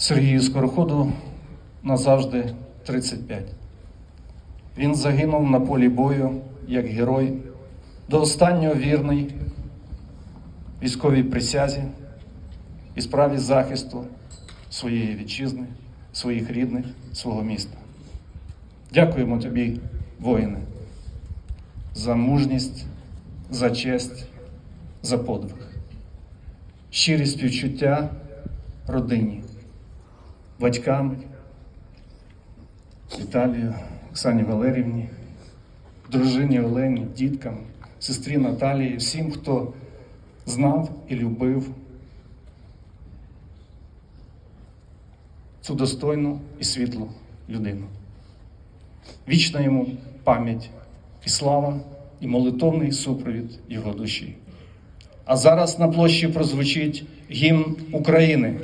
Сергію Скороходу назавжди 35. Він загинув на полі бою як герой, до останнього вірний військовій присязі і справі захисту своєї вітчизни, своїх рідних, свого міста. Дякуємо тобі, воїне, за мужність, за честь, за подвиг, щирі співчуття родині, батькам, Віталію, Оксані Валерівні, дружині Олені, діткам, сестрі Наталії, всім, хто знав і любив цю достойну і світлу людину. Вічна йому пам'ять і слава, і молитовний супровід його душі. А зараз на площі прозвучить гімн України.